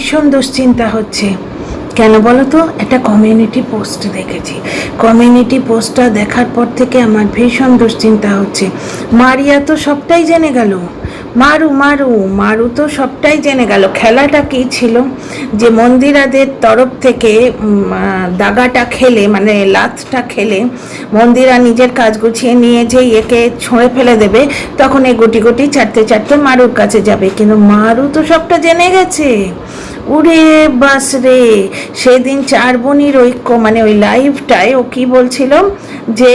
ভীষণ দুশ্চিন্তা হচ্ছে। কেন বলো তো একটা কমিউনিটি পোস্ট দেখেছি। কমিউনিটি পোস্টটা দেখার পর থেকে আমার ভীষণ দুশ্চিন্তা হচ্ছে। মারিয়া তো সবটাই জেনে গেল। মারু মারু মারু তো সবটাই জেনে গেল। খেলাটা কী ছিল? যে মন্দিরাদের তরফ থেকে দাগাটা খেলে মানে লাথটা খেলে, মন্দিরা নিজের কাজ গুছিয়ে নিয়ে যে একে ছুঁড়ে ফেলে দেবে, তখন এই গুটি গুটি চারটে চারটে মারুর কাছে যাবে। কিন্তু মারু তো সবটা জেনে গেছে। উরে বাস রে। সেদিন চার বোনির ঐক্য মানে ওই লাইভটায় ও কি বলছিল যে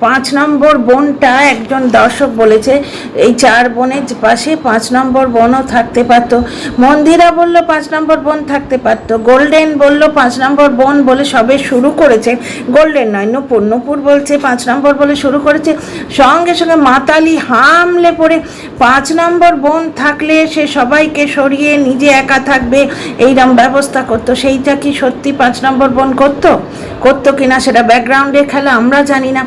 পাঁচ নম্বর বোনটা একজন দর্শক বলেছে, এই চার বোনের পাশে পাঁচ নম্বর বোনও থাকতে পারত। মন্দিরা বলল, পাঁচ নম্বর বোন থাকতে পারত। গোল্ডেন বলল, পাঁচ নম্বর বোন বলে সবে শুরু করেছে। গোল্ডেন নয়, নূপুর। নূপুর বলছে, পাঁচ নম্বর বলে শুরু করেছে। সঙ্গে সঙ্গে মাতালি হামলে পড়ে। পাঁচ নম্বর বোন থাকলে সে সবাইকে সরিয়ে নিজে একা থাকবে। এইরকম ব্যবস্থা করতো। সেইটা কি সত্যি পাঁচ নম্বর বোন করতো? করতো কিনা সেটা ব্যাকগ্রাউন্ডে খেলা আমরা জানি না।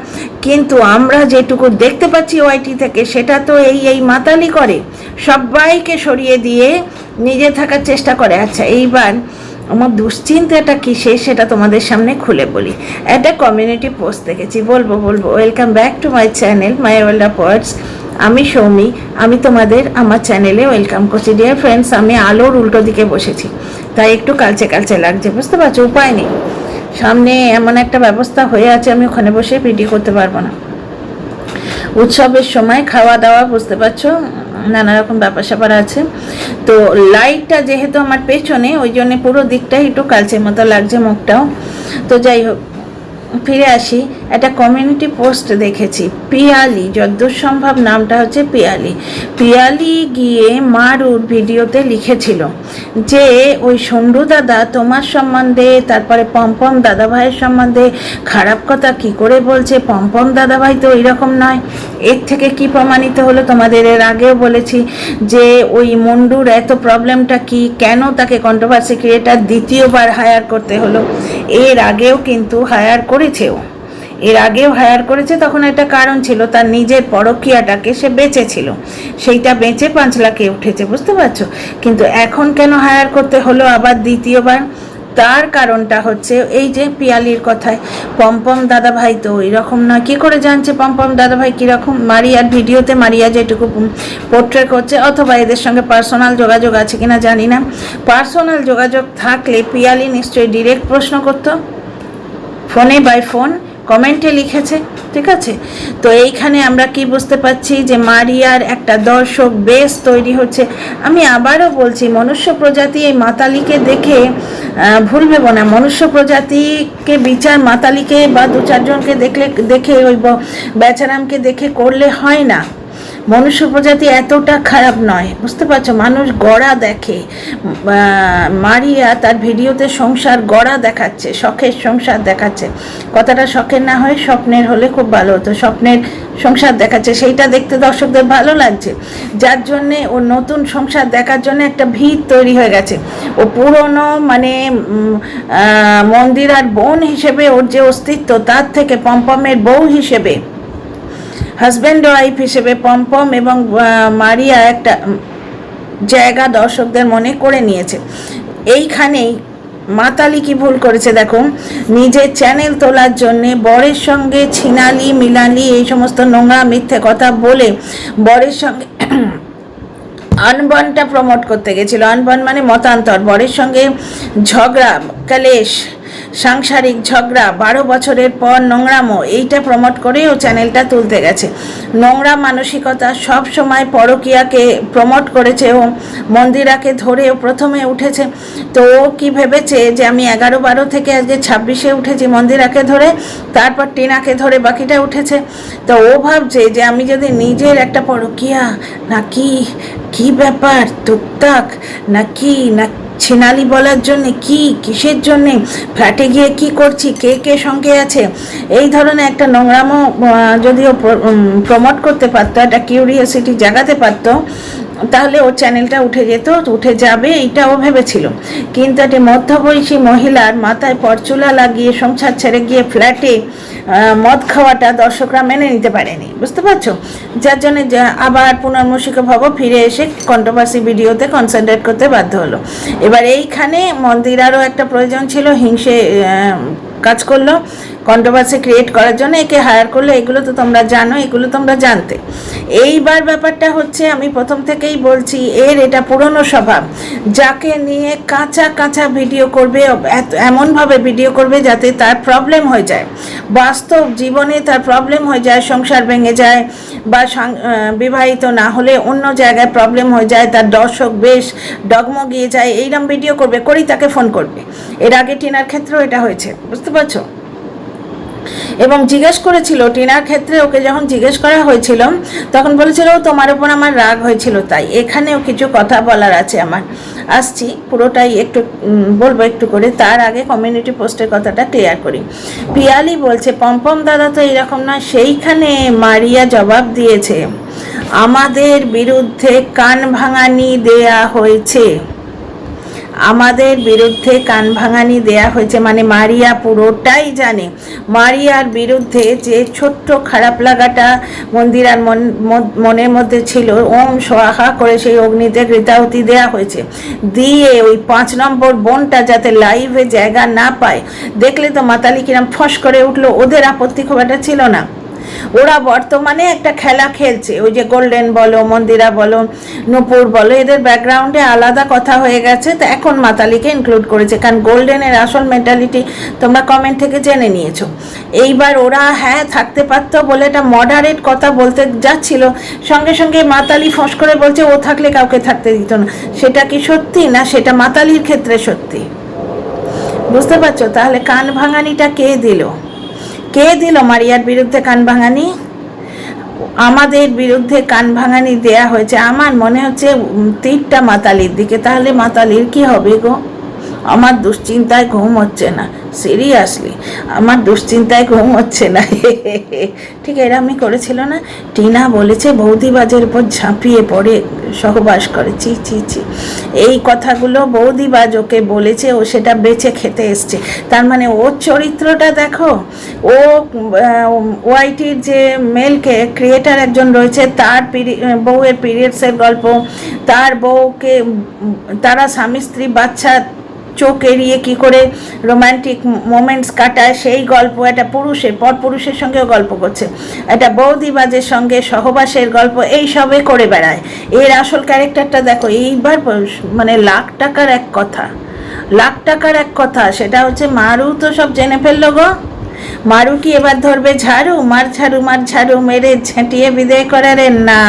কিন্তু আমরা যেটুকু দেখতে পাচ্ছি ওআইটি থেকে, সেটা তো এই এই মাতালি করে। সবাইকে সরিয়ে দিয়ে নিজে থাকার চেষ্টা করে। আচ্ছা এইবার আমার দুশ্চিন্তাটা কিসে সেটা তোমাদের সামনে খুলে বলি। একটা কমিউনিটি পোস্ট দেখেছি। বলব বলব welcome back to my channel my world of আমি সৌমি, আমি তোমাদের, আমার চ্যানেলে ওয়েলকাম করছি। ডিয়ার ফ্রেন্ডস আমি আলোর উল্টো দিকে বসেছি। তাই একটু কালচে কালচে লাগছে, বুঝতে পারছ? উপায় নেই। সামনে এমন একটা ব্যবস্থা হয়ে আছে, আমি ওখানে বসে পিটি করতে পারব না। উৎসবের সময় খাওয়া দাওয়া, বুঝতে পারছ? নানা রকম ব্যাপার স্যাপার আছে। তো লাইটটা যেহেতু আমার পেছনে, ওই জন্য পুরো দিকটাই একটু কালচের মতো লাগছে মুখটাও। তো যাই হোক ফিরে আসি, একটা কমিউনিটি পোস্ট দেখেছি, পিয়ালি, যদ্দূর সম্ভব নামটা হচ্ছে পিয়ালি। পিয়ালি গিয়ে মারুর ভিডিওতে লিখেছিল যে, ওই সন্ডু দাদা তোমার সম্বন্ধে, তারপরে পম্পম দাদা ভাইয়ের সম্বন্ধে খারাপ কথা কি করে বলছে? পম্পম দাদা ভাই তো ওই রকম নয়। এর থেকে কি প্রমাণিত হলো? তোমাদের এর আগেও বলেছি যে, ওই মন্ডুর এত প্রবলেমটা কি? কেন তাকে কন্ট্রোভার্সি ক্রিয়েটার দ্বিতীয়বার হায়ার করতে হলো? এর আগেও কিন্তু হায়ার করেছেও। এর আগেও হায়ার করেছে, তখন একটা কারণ ছিল তার নিজের পরকীয়াটাকে সে বেঁচেছিল। সেইটা বেঁচে পাঁচ লাখে উঠেছে, বুঝতে পারছ? কিন্তু এখন কেন হায়ার করতে হলো আবার দ্বিতীয়বার? তার কারণটা হচ্ছে এই যে পিয়ালির কথায়, পম্পম দাদা ভাই তো ওই রকম নয়। কি করে জানছে পম্পম দাদা ভাই কীরকম? মারিয়ার ভিডিওতে মারিয়া যেটুকু পোর্ট্রে করছে, অথবা এদের সঙ্গে পার্সোনাল যোগাযোগ আছে কিনা জানি না। পার্সোনাল যোগাযোগ থাকলে পিয়ালি নিশ্চয়ই ডিরেক্ট প্রশ্ন করতো। ফোনে বাই ফোন, কমেন্টে লিখেছে, ঠিক আছে? তো এইখানে আমরা কি বুঝতে পারছি যে মারিয়ার একটা দর্শক বেস তৈরি হচ্ছে। আমি আবারও বলছি, মনুষ্য প্রজাতি এই মাতালিকে দেখে ভুল ভেবো না। মনুষ্য প্রজাতিকে বিচার মাতালিকে বা দু চারজনকে দেখলে, দেখে ওই বেচারামকে দেখে করলে হয় না। মনুষ্য প্রজাতি এতটা খারাপ নয়। বুঝতে পারছ? মানুষ গড়া দেখে। মারিয়া তার ভিডিওতে সংসার গড়া দেখাচ্ছে, শখের সংসার দেখাচ্ছে। কথাটা শখের না হয়, স্বপ্নের হলে খুব ভালো হতো। স্বপ্নের সংসার দেখাচ্ছে, সেইটা দেখতে দর্শকদের ভালো লাগছে। যার জন্যে ও নতুন সংসার দেখার জন্য একটা ভিড় তৈরি হয়ে গেছে। ও পুরনো মানে মন্দির আর বোন হিসেবে ওর যে অস্তিত্ব, তার থেকে পম্পমের বউ হিসেবে হাজব্যান্ড ওয়াইফ হিসেবে পম্পম এবং মারিয়া একটা জায়গা দর্শকদের মনে করে নিয়েছে। এইখানেই মাতালি কি ভুল করেছে দেখো নিজের চ্যানেল তোলার জন্যে বরের সঙ্গে ছিনালি, মিলালি এই সমস্ত নোংরা মিথ্যে কথা বলে বরের সঙ্গে আনবনটা প্রমোট করতে গেছিল। আনবন মানে মতান্তর। বরের সঙ্গে ঝগড়া, ক্লেশ সাংসারিক ঝগড়া, বারো বছরের পর নোংরামো, এইটা প্রমোট করেই ও চ্যানেলটা তুলতে গেছে। নোংরা মানসিকতা সব সময় পরকিয়াকে প্রমোট করেছে ও মন্দিরাকে ধরে ও প্রথমে উঠেছে। তো ও কি ভেবেছে যে আমি এগারো বারো থেকে আজকে ছাব্বিশে উঠেছি মন্দিরাকে ধরে, তারপর টিনাকে ধরে বাকিটা উঠেছে। তো ও ভাবছে যে আমি যদি নিজের একটা পরকিয়া, নাকি কি ব্যাপার, টুকটাক, নাকি না ছিনালি বলার জন্য কি, কিসের জন্যে, ফ্ল্যাটে গিয়ে কি করছি, কে কে সঙ্গে আছে? এই ধরনের একটা নোংরামও যদিও প্রমোট করতে পারতো, একটা কিউরিয়াসিটি জাগাতে পারতো তাহলে ওর চ্যানেলটা উঠে যেত, উঠে যাবে, এইটাও ভেবেছিল। কিন্তু একটি মধ্যবয়সী মহিলার মাথায় পরচুলা লাগিয়ে সংসার ছেড়ে গিয়ে ফ্ল্যাটে মদ খাওয়াটা দর্শকরা মেনে নিতে পারেনি, বুঝতে পারছ? যার জন্য আবার পুনর্মসিক ভব ফিরে এসে কন্ট্রোভার্সি ভিডিওতে কনসেন্ট্রেট করতে বাধ্য হলো। এবার এইখানে মন্দিরারও একটা প্রয়োজন ছিল, হিংসে কাজ করল। কন্ট্রোভার্সি ক্রিয়েট করার জন্য একে হায়ার করলে এগুলো তো তোমরা জানো, এগুলো তোমরা জানতে। এইবার ব্যাপারটা হচ্ছে আমি প্রথম থেকেই বলছি, এর এটা পুরনো স্বভাব। যাকে নিয়ে কাঁচা কাঁচা ভিডিও করবে এমনভাবে ভিডিও করবে যাতে তার প্রবলেম হয়ে যায়। বাস্তব জীবনে তার প্রবলেম হয়ে যায়, সংসার ভেঙে যায় বা বিবাহিত না হলে অন্য জায়গায় প্রবলেম হয়ে যায়, তার দর্শক বেশ ডগমগিয়ে যায় এইরকম ভিডিও করবে, করেই তাকে ফোন করবে। এর আগে টিনার ক্ষেত্রেও এটা হয়েছে, বুঝতে পারছ? এবং জিজ্ঞেস করেছিল টিনার ক্ষেত্রে ওকে যখন জিজ্ঞেস করা হয়েছিল তখন বলেছিল "ও, তোমার উপর আমার রাগ হয়েছিল তাই এখানেও কিছু কথা বলার আছে আমার। আসছি পুরোটাই একটু বলব একটু করে। তার আগে কমিউনিটি পোস্টের কথাটা ক্লিয়ার করি। পিয়ালি বলছে পম্পম দাদা তো এরকম না সেইখানে মারিয়া জবাব দিয়েছে আমাদের বিরুদ্ধে কান ভাঙানি দেয়া হয়েছে। আমাদের বিরুদ্ধে কান ভাঙানি দেয়া হয়েছে মানে মারিয়া পুরোটাই জানে। মারিয়ার বিরুদ্ধে যে ছোট্ট খারাপ লাগাটা মন্দিরার মন মন- মনের মধ্যে ছিল, ওম সোহাহা করে সেই অগ্নিতে কৃতাহতি দেয়া হয়েছে। দিয়ে ওই পাঁচ নম্বর বোনটা যাতে লাইভে জায়গা না পায়, দেখলে তো মাতালি কিরাম ফস করে উঠল, ওদের আপত্তি খুব একটা ছিল না। ওরা বর্তমানে একটা খেলা খেলছে। ওই যে গোল্ডেন বলো, মন্দিরা বলো, নূপুর বলো, এদের ব্যাকগ্রাউন্ডে আলাদা কথা হয়ে গেছে। তো এখন মাতালিকে ইনক্লুড করেছে। কারণ গোল্ডেনের আসল মেন্টালিটি তোমরা কমেন্ট থেকে জেনে নিয়েছো। এইবার ওরা হ্যাঁ থাকতে পারতো বলে এটা মডারেট কথা বলতে যাচ্ছিল। সঙ্গে সঙ্গে মাতালি ফোঁস করে বলছে, ও থাকলে কাউকে থাকতে দিত না। সেটা কি সত্যি না সেটা মাতালির ক্ষেত্রে সত্যি? বুঝতে পারছ? তাহলে কান ভাঙানিটা কে দিল? কে দিল মারিয়ার বিরুদ্ধে কান ভাঙানি? আমাদের বিরুদ্ধে কান ভাঙানি দেয়া হয়েছে। আমার মনে হচ্ছে তীরটা মাতালির দিকে। তাহলে মাতালির কি হবে গো? আমার দুশ্চিন্তায় ঘুম হচ্ছে না। সিরিয়াসলি আমার দুশ্চিন্তায় ঘুম হচ্ছে না। ঠিক এরমই করেছিল না? টিনা বলেছে, বৌদিবাজের উপর ঝাঁপিয়ে পড়ে, সহবাস করে। চি চি চি এই কথাগুলো বৌদিবাজ ওকে বলেছে, ও সেটা বেছে খেতে এসছে। তার মানে ওর চরিত্রটা দেখো, ও ওয়াইটির যে মেলকে ক্রিয়েটার একজন রয়েছে, তার বউয়ের পিরিয়ডসের গল্প, তার বউকে, তারা স্বামী, স্ত্রী, বাচ্চা চোখ এড়িয়ে কি করে রোমান্টিক মোমেন্টস কাটায়, সেই গল্প একটা পুরুষের, পর পুরুষের সঙ্গেও গল্প করছে। একটা বৌদিবাজের সঙ্গে সহবাসের গল্প, এই সবে করে বেড়ায়। এর আসল ক্যারেক্টারটা দেখো, এইবার মানে লাখ টাকার এক কথা। লাখ টাকার এক কথা, সেটা হচ্ছে মারু তো সব জেনে ফেলল গো। মারু কি এবার ধরবে ঝাড়ু? মার ঝাড়ু মার ঝাড়ু, মেরে ঝেঁটিয়ে বিদায় করারে না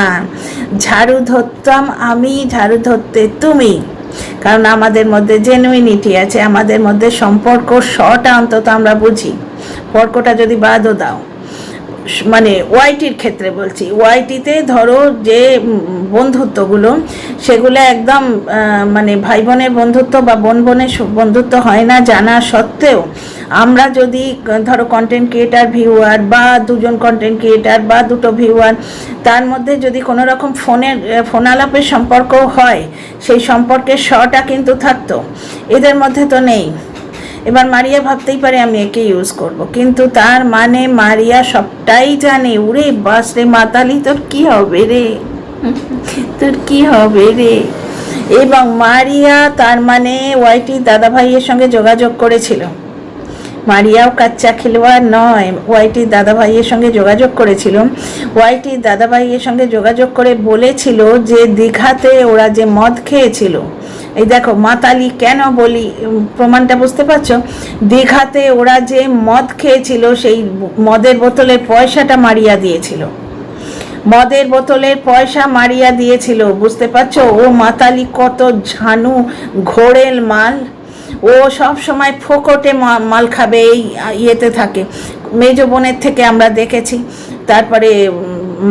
ঝাড়ু ধরতাম আমি, ঝাড়ু ধরতে তুমি। কারণ আমাদের মধ্যে জেনুইনিটি আছে, আমাদের মধ্যে সম্পর্ক শটা অন্তত আমরা বুঝি। পর্কটা যদি বাদও দাও। মানে ওয়াইটির ক্ষেত্রে বলছি ওয়াইটিতে ধরো যে বন্ধুত্বগুলো, সেগুলো একদম মানে ভাই বোনের বন্ধুত্ব বা বোন বোনের বন্ধুত্ব হয় না জানা সত্ত্বেও, আমরা যদি, ধরো কন্টেন্ট ক্রিয়েটার ভিউয়ার বা দুজন কন্টেন্ট ক্রিয়েটার বা দুটো ভিউয়ার তার মধ্যে যদি কোনো রকম ফোনের ফোন আলাপের সম্পর্ক হয়, সেই সম্পর্কের শটা কিন্তু থাকতো। এদের মধ্যে তো নেই। এবার মারিয়া ভাবতেই পারে আমি একে ইউজ করব। কিন্তু তার মানে মারিয়া সবটাই জানে। উরে বাস রে মাতালি, তোর কি হবে রে? তোর কি হবে রে? এবং মারিয়া তার মানে ওয়াইটি দাদা ভাইয়ের সঙ্গে যোগাযোগ করেছিল। মারিয়াও কাচ্চা খেলোয়াড় নয়। ওয়াইটির দাদা ভাইয়ের সঙ্গে যোগাযোগ করেছিল। ওয়াইটির দাদা ভাইয়ের সঙ্গে যোগাযোগ করে বলেছিল যে দীঘাতে ওরা যে মদ খেয়েছিল। এই দেখো, মাতালি কেন বলি প্রমাণটা বুঝতে পারছ? দীঘাতে ওরা যে মদ খেয়েছিল, সেই মদের বোতলের পয়সাটা মারিয়া দিয়েছিল। মদের বোতলের পয়সা মারিয়া দিয়েছিল, বুঝতে পারছ? ও মাতালি কত ঝানু ঘোড়েল মাল। ও সব সময় ফোকটে মাল খাবে, এই ইয়েতে থাকে। মেজ বোনের থেকে আমরা দেখেছি। তারপরে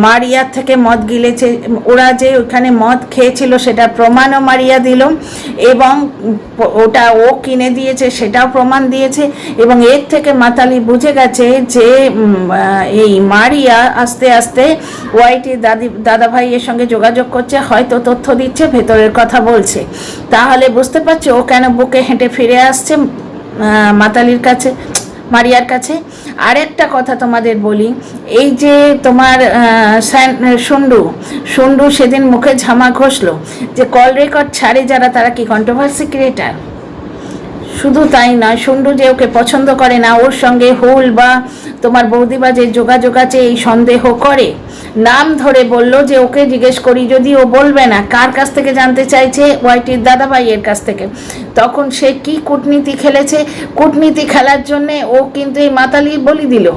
মারিয়া থেকে মদ গিলেছে, ওরা যে ওখানে মদ খেয়েছিল সেটা প্রমাণও মারিয়া দিল এবং ওটা ও কিনে দিয়েছে, সেটাও প্রমাণ দিয়েছে এবং এর থেকে মাতালি বুঝে গেছে যে এই মারিয়া আস্তে আস্তে ওয়াইটি দাদি দাদা ভাইয়ের সঙ্গে যোগাযোগ করছে, হয়তো তথ্য দিচ্ছে, ভেতরের কথা বলছে। তাহলে বুঝতে পারছ ও কেন বুকে হেঁটে ফিরে আসছে মাতালির কাছে? মারিয়ার কাছে। আরেকটা কথা তোমাদের বলি, এই যে তোমার সন্ডু সন্ডু সেদিন মুখে ঝামা ঘষলো যে কল রেকর্ড ছাড়ে যারা, তারা কি কন্ট্রোভার্সি ক্রিয়েটার শুধু তাই নয় সুন্ডু যে ওকে পছন্দ করে না, ওর সঙ্গে হুল বা তোমার বৌদিবা যে যোগাযোগ আছে, এই সন্দেহ করে। নাম ধরে বলল যে ওকে জিজ্ঞেস করি, যদি ও বলবে না, কার কাছ থেকে জানতে চাইছে? ওয়াইটির দাদাভাইয়ের কাছ থেকে। তখন সে কি কূটনীতি খেলেছে? কূটনীতি খেলার জন্যে ও কিন্তু এই মাতালি বলি দিল।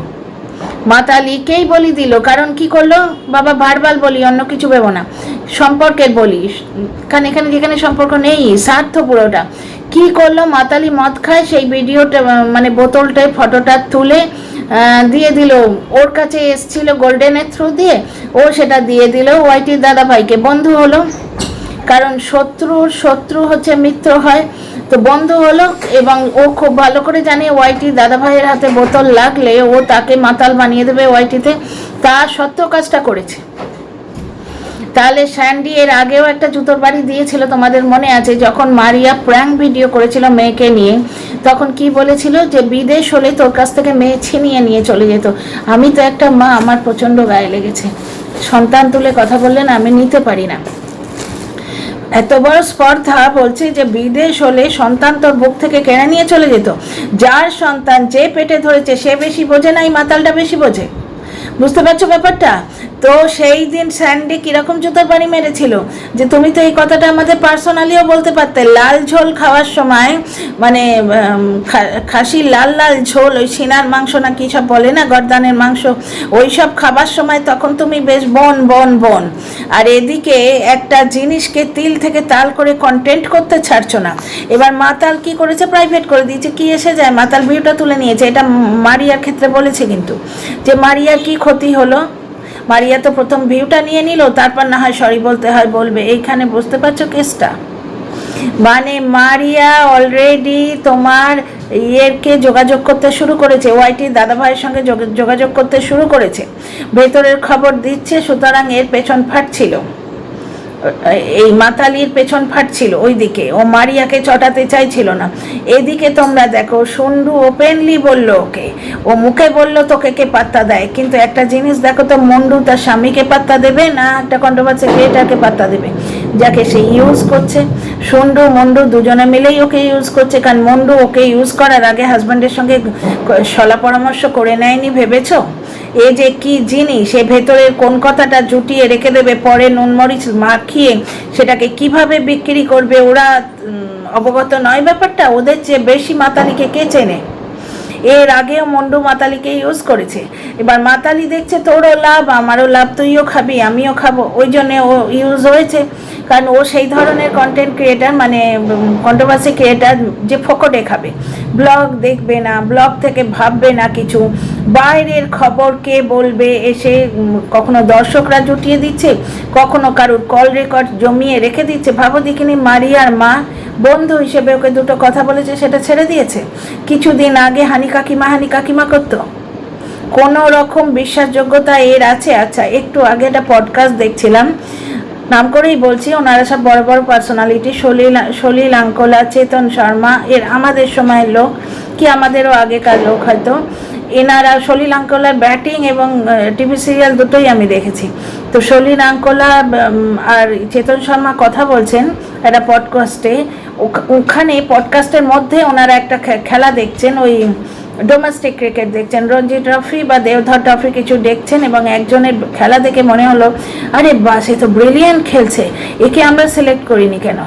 মাতালিকেই বলি দিল, কারণ কি করল? বাবা বারবার বলি, অন্য কিছু ভেবো না। সম্পর্কের বলি। কারণ এখানে যেখানে সম্পর্ক নেই, স্বার্থ পুরোটা। কি করল, মাতালি মদ খায়, সেই ভিডিওটা মানে বোতলটায় ফটোটা তুলে দিয়ে দিল। ওর কাছে এসছিল গোল্ডেনের থ্রু দিয়ে, ও সেটা দিয়ে দিল ওয়াইটির দাদা ভাইকে বন্ধু হলো, কারণ শত্রুর, শত্রু হচ্ছে মিত্র হয়। তো বন্ধু হলো, এবং ও খুব ভালো করে জানে ওয়াইটি দাদা ভাইয়ের হাতে বোতল লাগলে ও তাকে মাতাল বানিয়ে দেবে ওয়াইটিতে তা। সত্য কাজটা করেছে। তাহলে স্যান্ডি এর আগেও একটা জুতোর বাড়ি দিয়েছিল তোমাদের মনে আছে, যখন মারিয়া প্র্যাঙ্ক ভিডিও করেছিল মেয়েকে নিয়ে। তখন কি বলেছিল যে, বিদেশ হলে তোর কাছ থেকে মেয়ে ছিনিয়ে নিয়ে চলে যেত। আমি তো একটা মা, আমার প্রচণ্ড গায়ে লেগেছে। সন্তান তুলে কথা বললেন, আমি নিতে পারি না। এত বড় স্পর্ধা বলছে যে, বিদেশ হলে সন্তান তোর বুক থেকে কেড়ে নিয়ে চলে যেত। যার সন্তান যে পেটে ধরেছে, সে বেশি বোঝে না, এই মাতালটা বেশি বোঝে। বুঝতে পারছ ব্যাপারটা? তো সেই দিন স্যান্ডি কীরকম জুতোর বাড়ি মেরেছিল? যে তুমি তো এই কথাটা আমাদের পার্সোনালিও বলতে পারতে। লাল ঝোল খাওয়ার সময় মানে খাসির লাল লাল ঝোল, ওই সিনার মাংস না কী সব বলে না, গরদানের মাংস, ওই সব খাবার সময় তখন তুমি বেশ বন বন বন। আর এদিকে একটা জিনিসকে তিল থেকে তাল করে কন্টেন্ট করতে ছাড়ছো না। এবার মাতাল কি করেছে? প্রাইভেট করে দিয়েছে। কি এসে যায়? মাতাল ভিউটা তুলে নিয়েছে। এটা মারিয়ার ক্ষেত্রে বলেছে কিন্তু। যে মারিয়ার কি ক্ষতি হলো? মারিয়া তো প্রথম ভিউটা নিয়ে নিল, তারপর না হয় সরি বলতে হয়, বলবে, এইখানে বুঝতে পারছ কেসটা? মানে মারিয়া অলরেডি তোমার ইয়েরকে যোগাযোগ করতে শুরু করেছে, ওয়াইটি দাদাভাইয়ের সঙ্গে যোগ- যোগাযোগ করতে শুরু করেছে। ভেতরের খবর দিচ্ছে, সুতরাং এর পেছন ফাটছিল এই মাতালির পেছন ফাটছিল ওই দিকে ও মারিয়াকে চটাতে চাইছিল না। এদিকে তোমরা দেখো, সুন্ডু ওপেনলি বলল ওকে। ও মুখে বলল, তোকে কে পাত্তা দেয়? কিন্তু একটা জিনিস দেখো তো, মন্ডু তার স্বামীকে পাত্তা দেবে না একটা কন্ট্রোভার্সি ক্রিয়েটারকে পাত্তা দেবে? যাকে সে ইউজ করছে। সুন্ডু মন্ডু দুজনে মিলেই ওকে ইউজ করছে, কারণ মন্ডু ওকে ইউজ করার আগে হাজব্যান্ডের সঙ্গে সলা পরামর্শ করে নেয়নি, ভেবেছো? এ যে কি জিনিস? সে ভেতরের কোন কথাটা জুটিয়ে রেখে দেবে? পরে নুনমরিচ মাখিয়ে সেটাকে কীভাবে বিক্রি করবে? ওরা অবগত নয় ব্যাপারটা? ওদের চেয়ে বেশি মাতালিকে কে চেনে? এর আগেও মন্ডু মাতালিকে ইউজ করেছে। এবার মাতালি দেখছে, তোরও লাভ, আমারও লাভ, তুইও খাবি, আমিও খাব। ওই জন্যে ও ইউজ হয়েছে। কারণ ও সেই ধরনের কন্টেন্ট ক্রিয়েটার মানে কন্ট্রোভার্সি ক্রিয়েটার যে ফোকটে খাবে ব্লগ দেখবে না ব্লগ থেকে ভাববে না কিছু। বাইরের খবর কে বলবে এসে কখনো দর্শকরা জুটিয়ে দিচ্ছে, কখনো কারুর কল রেকর্ড জমিয়ে রেখে দিচ্ছে। ভাবো দেখিনি মারিয়ার মা, বন্ধু হিসেবে ওকে দুটো কথা বলেছে, সেটা ছেড়ে দিয়েছে। কিছুদিন আগে হানি কাকিমা হানি কাকিমা করতো। কোনো রকম বিশ্বাসযোগ্যতা এর আছে? আচ্ছা একটু আগে একটা পডকাস্ট দেখছিলাম। নাম করেই বলছি, ওনারা সব বড় বড় পার্সোনালিটি সলিল সলিল চেতন শর্মা, এর আমাদের সময়ের লোক, কি আমাদেরও আগেকার লোক হয়তো। এনারা সলিল ব্যাটিং এবং টিভি সিরিয়াল দুটোই আমি দেখেছি। তো সলিল আঙ্কোলা আর চেতন শর্মা কথা বলছেন একটা পডকাস্টে ওখানে পডকাস্টের মধ্যে ওনারা একটা খেলা দেখছেন, ওই ডোমেস্টিক ক্রিকেট দেখছেন। রঞ্জি ট্রফি বা দেওধর ট্রফি কিছু দেখছেন এবং একজনের খেলা দেখে মনে হলো, আরে বাস সে তো ব্রিলিয়েন্ট খেলছে। একে আমরা সিলেক্ট করিনি কেন?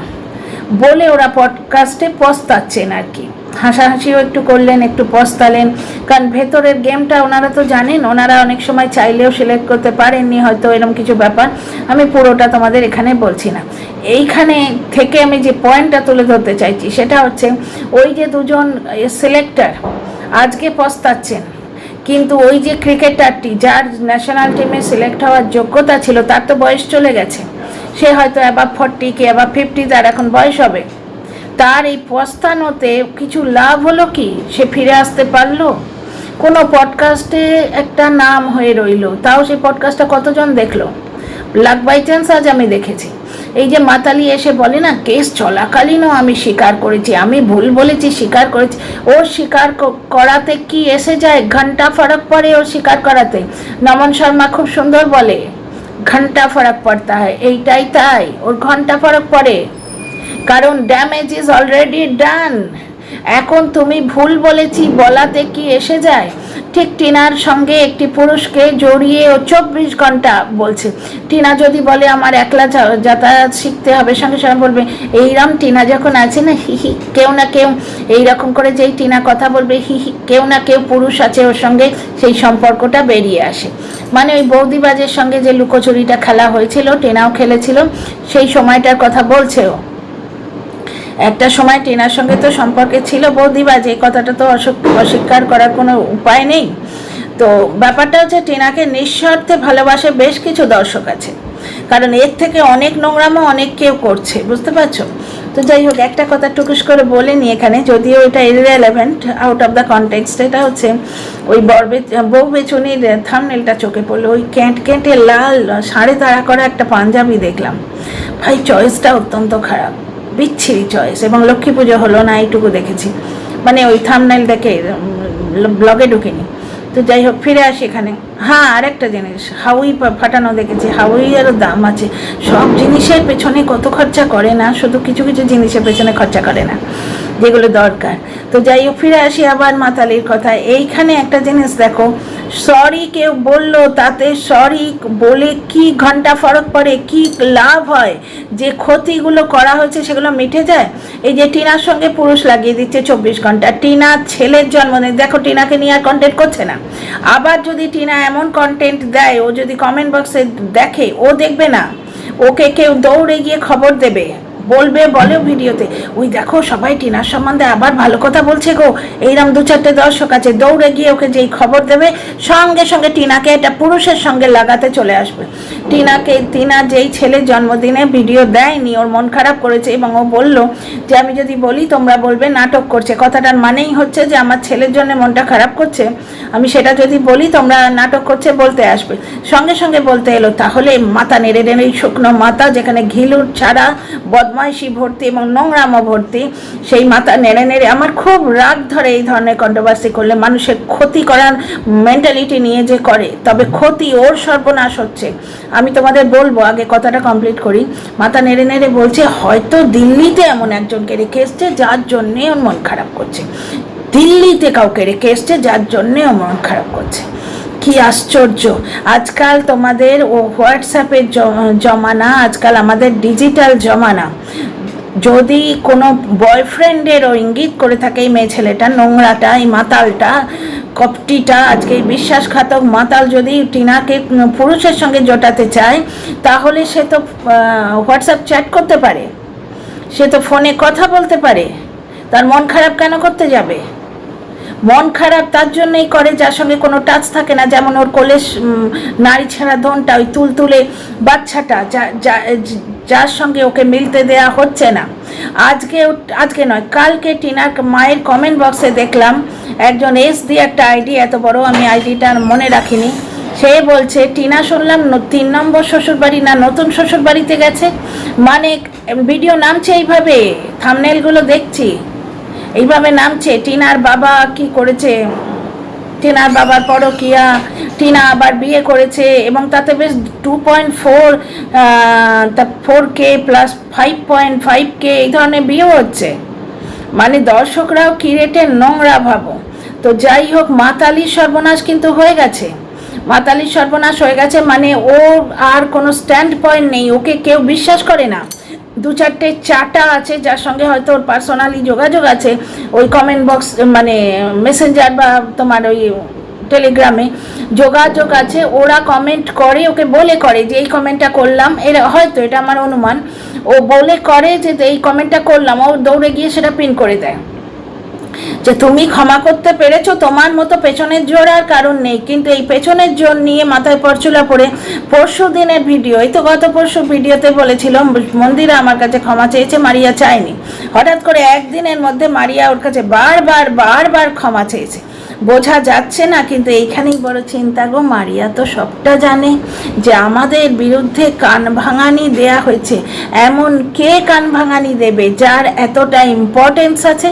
বলে ওরা পডকাস্টে পস্তাচ্ছেন আর কি। হাসাহাসিও একটু করলেন, একটু পস্তালেন। কারণ ভেতরের গেমটা ওনারা তো জানেন, ওনারা অনেক সময় চাইলেও সিলেক্ট করতে পারেননি হয়তো এরকম কিছু ব্যাপার। আমি পুরোটা তোমাদের এখানে বলছি না। এইখানে থেকে আমি যে পয়েন্টটা তুলে ধরতে চাইছি, সেটা হচ্ছে ওই যে দুজন সিলেক্টর আজকে পস্তাচ্ছেন। কিন্তু ওই যে ক্রিকেটারটি, যার ন্যাশনাল টিমে সিলেক্ট হওয়ার যোগ্যতা ছিল, তার তো বয়স চলে গেছে। সে হয়তো অ্যাবাভ ফর্টি কি অ্যাবাভ ফিফটি তার এখন বয়স হবে। তার এই পস্তানোতে কিছু লাভ হলো কি? সে ফিরে আসতে পারল? কোনো পডকাস্টে একটা নাম হয়ে রইল, তাও সেই পডকাস্টটা কতজন দেখল? লাক বাই চান্স আজ আমি দেখেছি। এই যে মাতালি এসে বলে, না, কেস চলাকালীনও আমি স্বীকার করেছি, আমি ভুল বলেছি, স্বীকার করেছি। ও স্বীকার করাতে কি এসে যায়? ঘণ্টা ফারাক পড়ে ও স্বীকার করাতে। নমন শর্মা খুব সুন্দর বলে, ঘণ্টা ফারাক পড়তা হয়, এইটাই তাই, ওর ঘণ্টা ফারাক পড়ে। কারণ ড্যামেজ ইজ অলরেডি ডান এখন তুমি ভুল বলেছি, বলাতে কি এসে যায়? ঠিক টিনার সঙ্গে একটি পুরুষকে জড়িয়ে ও চব্বিশ ঘণ্টা বলছে। টিনা যদি বলে, আমার একলা যাতায়াত শিখতে হবে, সঙ্গে সঙ্গে বলবে এইরকম টিনা যখন আছে না, হি হি, কেউ না কেউ, এইরকম করে যেই টিনা কথা বলবে, হি হি, কেউ না কেউ পুরুষ আছে ওর সঙ্গে, সেই সম্পর্কটা বেরিয়ে আসে। মানে ওই বৌদিবাজের সঙ্গে যে লুকোচুরিটা খেলা হয়েছিল, টেনাও খেলেছিল, সেই সময়টার কথা বলছে ও। একটা সময় টিনার সঙ্গে তো সম্পর্কে ছিল বৌদিবাজ এই কথাটা তো অস্বীক- অস্বীকার করার কোনো উপায় নেই। তো ব্যাপারটা হচ্ছে টিনাকে নিঃস্বার্থে ভালোবাসে বেশ কিছু দর্শক আছে। কারণ এর থেকে অনেক নোংরামও অনেক কেউ করছে, বুঝতে পারছ? তো যাই হোক, একটা কথা টুকুস করে বলে নি এখানে, যদিও এটা irrelevant out of the context এটা হচ্ছে ওই বরবে বউ বেচুনির থামনেলটা চোখে পড়ল, ওই ক্যাঁট ক্যাঁটে লাল, সাড়ে তাড়া করা একটা পাঞ্জাবি দেখলাম। ভাই চয়েসটা অত্যন্ত খারাপ। বিচ্ছিরি চয়েস এবং লক্ষ্মী পুজো হলো না, এইটুকু দেখেছি। মানে ওই থামনাইল দেখে ব্লগে ঢুকিনি। তো যাই হোক, ফিরে আসি এখানে। হ্যাঁ আরেকটা জিনিস, হাউই ফাটানো দেখেছি হাউইয়েরও দাম আছে। সব জিনিসের পেছনে কত খরচা করে না, শুধু কিছু কিছু জিনিসের পেছনে খরচা করে না। যেগুলো দরকার। তো যাই হোক ফিরে আসি আবার মাতালির কথা এইখানে একটা জিনিস দেখো সরি কেউ বলল, তাতে সরি বলে কি ঘণ্টা ফরক পড়ে, কি লাভ হয়? যে ক্ষতিগুলো করা হয়েছে সেগুলো মিটে যায়? এই যে টিনার সঙ্গে পুরুষ লাগিয়ে দিচ্ছে চব্বিশ ঘণ্টা। টিনা ছেলের জন্মদিন, দেখো টিনাকে নিয়ে আর কন্টেন্ট করছে না। আবার যদি টিনা এমন কন্টেন্ট দেয়, ও যদি কমেন্ট বক্সে দেখে, ও দেখবে না। ওকে কেউ দৌড়ে গিয়ে খবর দেবে। বলবে, বলে ভিডিওতে। ওই দেখো, সবাই টিনার সম্বন্ধে আবার ভালো কথা বলছে গো। এইরকম দু চারটে দর্শক আছে, দৌড়ে গিয়ে ওকে যেই খবর দেবে, সঙ্গে সঙ্গে টিনাকে এটা পুরুষের সঙ্গে লাগাতে চলে আসবে। টিনাকে, টিনা যেই ছেলের জন্মদিনে ভিডিও দেয়নি, ওর মন খারাপ করেছে এবং ও বলল যে, আমি যদি বলি, তোমরা বলবে, নাটক করছে। কথাটার মানেই হচ্ছে যে, আমার ছেলের জন্য মনটা খারাপ করছে। আমি সেটা যদি বলি, তোমরা নাটক করছে বলতে আসবে। সঙ্গে সঙ্গে বলতে এলো, তাহলে মাথা নেড়ে নেড়ে শুকনো মাথা যেখানে ঘিলুর ছাড়া বদমাইশি ভর্তি এবং নোংরামো ভর্তি, সেই মাথা নেড়ে নেড়ে আমার খুব রাগ ধরে এই ধরনের কন্ট্রোভার্সি করলে, মানুষের ক্ষতি করার মেন্টালিটি নিয়ে যে করে, তবে ক্ষতি ওর সর্বনাশ হচ্ছে। আমি তোমাদের বলব, আগে কথাটা কমপ্লিট করি। মাথা নেড়ে নেড়ে বলছে, হয়তো দিল্লিতে এমন একজনকে রেখে এসছে, যার জন্যে ওর মন খারাপ করছে। দিল্লিতে কাউকে রেখে এসছে, যার জন্যে ও মন খারাপ করছে। কি আশ্চর্য। আজকাল তোমাদের ও হোয়াটসঅ্যাপের জমানা, আজকাল আমাদের ডিজিটাল জমানা। যদি কোনো বয়ফ্রেন্ডেরও ইঙ্গিত করে থাকে এই মেয়ে ছেলেটা, নোংরাটা, এই মাতালটা, কপটিটা, আজকে এই বিশ্বাসঘাতক মাতাল যদি টিনাকে পুরুষের সঙ্গে জোটাতে চায়, তাহলে সে তো হোয়াটসঅ্যাপ চ্যাট করতে পারে। সে তো ফোনে কথা বলতে পারে। তার মন খারাপ কেন করতে যাবে? মন খারাপ তার জন্যই করে যার সঙ্গে কোনো টাচ থাকে না। যেমন ওর কোলে উম, নারী ছাড়া ধনটা ওই তুলতুলে বাচ্চাটা যা- যার সঙ্গে ওকে মিলতে দেয়া হচ্ছে না। আজকে আজকে নয় কালকে টিনার মায়ের কমেন্ট বক্সে দেখলাম একজন এস দিয়ে একটা আইডি এত বড় আমি আইডিটা মনে রাখিনি। সে বলছে টিনা শুনলাম তিন নম্বর শ্বশুরবাড়ি না নতুন শ্বশুরবাড়িতে গেছে? মানে ভিডিও নামছে এইভাবে থামনেলগুলো দেখছি। এইভাবে নামছে। টিনার বাবা কি করেছে? টিনার বাবার পরকিয়া, টিনা আবার বিয়ে করেছে এবং তাতে বেশ টু পয়েন্ট ফোর তা ফোর কে প্লাস ফাইভ পয়েন্ট ফাইভ কে এই ধরনের বিয়ে হচ্ছে। মানে দর্শকরাও কি রেটে নোংরা ভাবো। তো যাই হোক, মাতালির সর্বনাশ কিন্তু হয়ে গেছে। মাতালির সর্বনাশ হয়ে গেছে মানে ওর আর কোনো স্ট্যান্ড পয়েন্ট নেই। ওকে কেউ বিশ্বাস করে না। দু চারটে চাটা আছে, যার সঙ্গে হয়তো ওর পার্সোনালি যোগাযোগ আছে। ওই কমেন্ট বক্স মানে মেসেঞ্জার বা তোমার ওই টেলিগ্রামে যোগাযোগ আছে। ওরা কমেন্ট করে, ওকে বলে করে যে, এই কমেন্টটা করলাম। এরা হয়তো, এটা আমার অনুমান। ও বলে করে যে, এই কমেন্টটা করলাম। ও দৌড়ে গিয়ে সেটা প্রিন্ট করে দেয়। যে তুমি ক্ষমা করতে পেরেছ, তোমার মতো পেছনের জোর আর কারণ নেই। কিন্তু এই পেছনের জোর নিয়ে মাথায় পরচুলা পড়ে পরশু দিনের ভিডিও, এই তো গত পরশু ভিডিওতে বলেছিল মন্দিরা আমার কাছে ক্ষমা চেয়েছে, মারিয়া চায়নি। হঠাৎ করে একদিনের মধ্যে মারিয়া ওর কাছে বারবার বারবার ক্ষমা চেয়েছে। বোঝা যাচ্ছে না, কিন্তু এইখানেই বড় চিন্তা গো মারিয়া তো সবটা জানে যে আমাদের বিরুদ্ধে কান ভাঙানি দেয়া হয়েছে। এমন কে কান ভাঙানি দেবে যার এতটা ইম্পর্টেন্স আছে?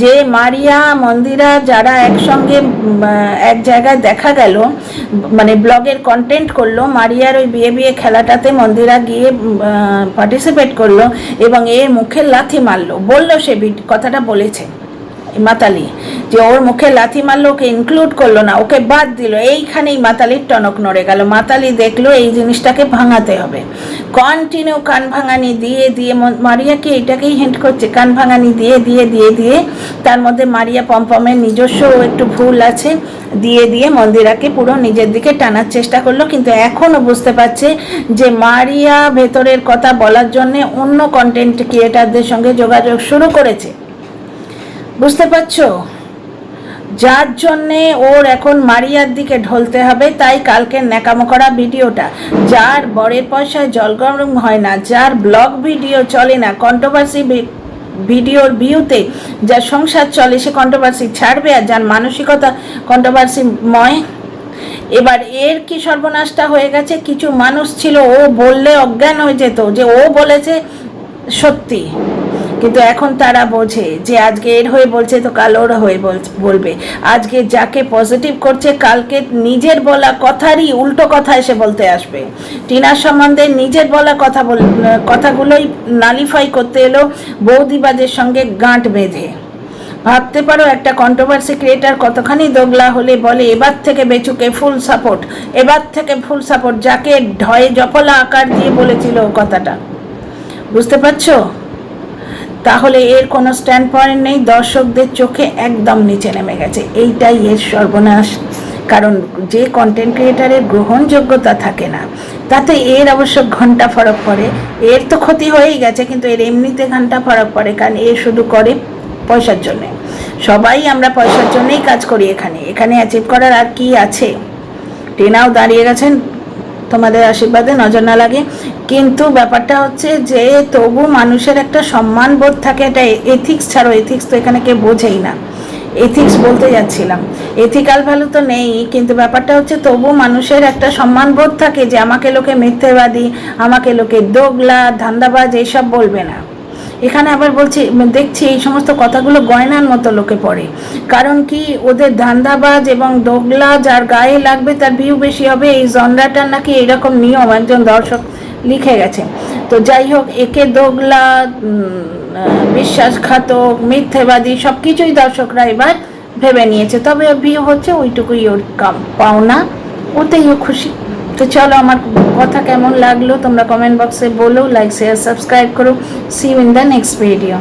যে মারিয়া মন্দিরা যারা একসঙ্গে এক জায়গায় দেখা গেল মানে ব্লগের কন্টেন্ট করল, মারিয়ার ওই বিয়ে বিয়ে খেলাটাতে মন্দিরা গিয়ে পার্টিসিপেট করল এবং এর মুখে লাথি মারলো। বলল সে কথাটা বলেছে। মাতালি যে ওর মুখে লাথি মারলো, ওকে ইনক্লুড করল না, ওকে বাদ দিল। এইখানেই মাতালির টনক নড়ে গেল। মাতালি দেখল এই জিনিসটাকে ভাঙাতে হবে। কন্টিনিউ কান ভাঙানি দিয়ে দিয়ে মারিয়াকে এটাকেই হিন্ট করছে। কান ভাঙানি দিয়ে দিয়ে দিয়ে দিয়ে তার মধ্যে মারিয়া পম্পমের নিজস্ব একটু ভুল আছে। দিয়ে দিয়ে মন্দিরাকে পুরো নিজের দিকে টানার চেষ্টা করল, কিন্তু এখনও বুঝতে পারছে যে মারিয়া ভেতরের কথা বলার জন্যে অন্য কন্টেন্ট ক্রিয়েটারদের সঙ্গে যোগাযোগ শুরু করেছে। বুঝতে পারছ? যার জন্যে ওর এখন মারিয়ার দিকে ঢলতে হবে, তাই কালকে ন্যাকামো করা ভিডিওটা। যার বরের পয়সায় জল গরম হয় না, যার ব্লগ ভিডিও চলে না কন্ট্রোভার্সি ভিডিওর ভিউতে যার সংসার চলে, সে কন্ট্রোভার্সি ছাড়বে আর যার মানসিকতা কন্ট্রোভার্সিময় এবার এর কি সর্বনাশটা হয়ে গেছে? কিছু মানুষ ছিল, ও বললে অজ্ঞান হয়ে যেত যে ও বলেছে সত্যি। কিন্তু এখন তারা বোঝে যে আজকে এর হয়ে বলছে তো কাল ওর হয়ে বল- বলবে। আজকে যাকে পজিটিভ করছে, কালকে নিজের বলা কথারই উল্টো কথা এসে বলতে আসবে। টিনার সম্বন্ধে নিজের বলা কথা বল, কথাগুলোই নালিফাই করতে এলো বৌদিবাজের সঙ্গে গাঁট বেঁধে। ভাবতে পারো একটা কন্ট্রোভার্সি ক্রিয়েটার কতখানি দোগলা হলে বলে, এবার থেকে বেচুকে ফুল সাপোর্ট এবার থেকে ফুল সাপোর্ট যাকে ঢয়ে জপলা আকার দিয়ে বলেছিল কথাটা। বুঝতে পারছ? তাহলে এর কোনো স্ট্যান্ড পয়েন্ট নেই। দর্শকদের চোখে একদম নিচে নেমে গেছে। এইটাই এর সর্বনাশ। কারণ যে কন্টেন্ট ক্রিয়েটারের গ্রহণযোগ্যতা থাকে না, তাতে এর অবশ্য ঘণ্টা ফরক পড়ে। এর তো ক্ষতি হয়েই গেছে, কিন্তু এর এমনিতে ঘণ্টা ফরক পড়ে, কারণ এ শুধু করে পয়সার জন্যে। সবাই আমরা পয়সার জন্যই কাজ করি এখানে। এখানে অ্যাচিভ করার আর কি আছে? টেনাও দাঁড়িয়ে গেছেন? তোমাদের আশীর্বাদে নজর না লাগে। কিন্তু ব্যাপারটা হচ্ছে যে তবু মানুষের একটা সম্মান বোধ থাকে, এটা এথিক্স ছাড়ো এথিক্স তো এখানে কেউ বোঝেই না। এথিক্স বলতে যাচ্ছিলাম। এথিক্যাল ভ্যালু তো নেই, কিন্তু ব্যাপারটা হচ্ছে তবু মানুষের একটা সম্মান বোধ থাকে যে আমাকে লোকে মিথ্যেবাদী, আমাকে লোকে দোগলা, ধান্দাবাজ, এইসব বলবে না। এখানে আবার বলছি দেখছি এই সমস্ত কথাগুলো গয়নার মতো লোকে পড়ে। কারণ কি ওদের ধান্দাবাজ এবং দোগলা যার গায়ে লাগবে তার ভিউ বেশি হবে, এই জনরাটার নাকি এরকম নিয়ম একজন দর্শক লিখে গেছে। তো যাই হোক, একে দোগলা বিশ্বাসঘাতক, মিথ্যেবাদী সব কিছুই দর্শকরা এবার ভেবে নিয়েছে। তবে ভিউ হচ্ছে ওইটুকুই ওর কাম, পাওনা, ওতেই ও খুশি। তো চলো আমার কথা কেমন লাগল তোমরা কমেন্ট বক্সে বলো লাইক শেয়ার সাবস্ক্রাইব করো। See in the next video